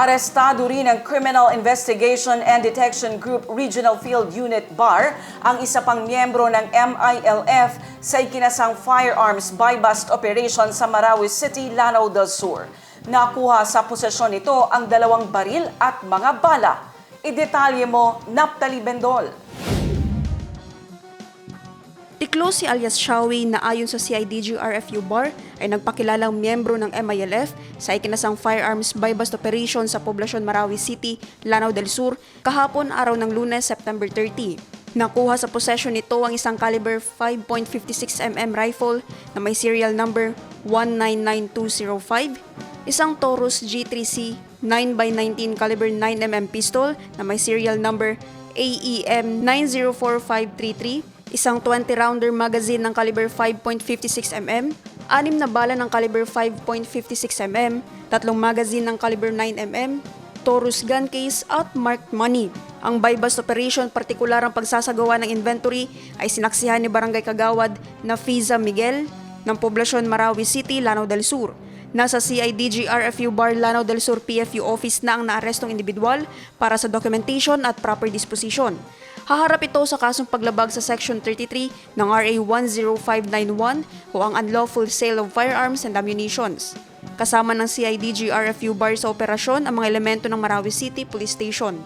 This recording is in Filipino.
Arestado rin ng Criminal Investigation and Detection Group Regional Field Unit BAR ang isa pang miyembro ng MILF sa ikinasang firearms buy-bust operation sa Marawi City, Lanao del Sur. Nakuha sa posesyon nito ang dalawang baril at mga bala. Idetalye mo, Naptali Bendol. Tiklo si alias Shawi na ayon sa CIDG RFU Bar ay nagpakilalang miyembro ng MILF sa ikinasang firearms buy-bust operation sa poblasyon Marawi City, Lanao del Sur kahapon araw ng lunes, September 30. Nakuha sa possession nito ang isang caliber 5.56mm rifle na may serial number 199205, isang Taurus G3C 9x19 caliber 9mm pistol na may serial number AEM 904533, isang 20-rounder magazine ng caliber 5.56mm, anim na bala ng caliber 5.56mm, tatlong magazine ng caliber 9mm, Taurus gun case at marked money. Ang buy-bust operation, partikular ang pagsasagawa ng inventory, ay sinaksihan ni Barangay Kagawad na Fiza Miguel ng poblasyon Marawi City, Lanao del Sur. Nasa CIDG RFU Bar Lanao del Sur PFU office na ang naarestong individual para sa documentation at proper disposition. Haharap ito sa kasong paglabag sa Section 33 ng RA 10591 o ang unlawful sale of firearms and ammunitions. Kasama ng CIDG RFU Bar sa operasyon ang mga elemento ng Marawi City Police Station.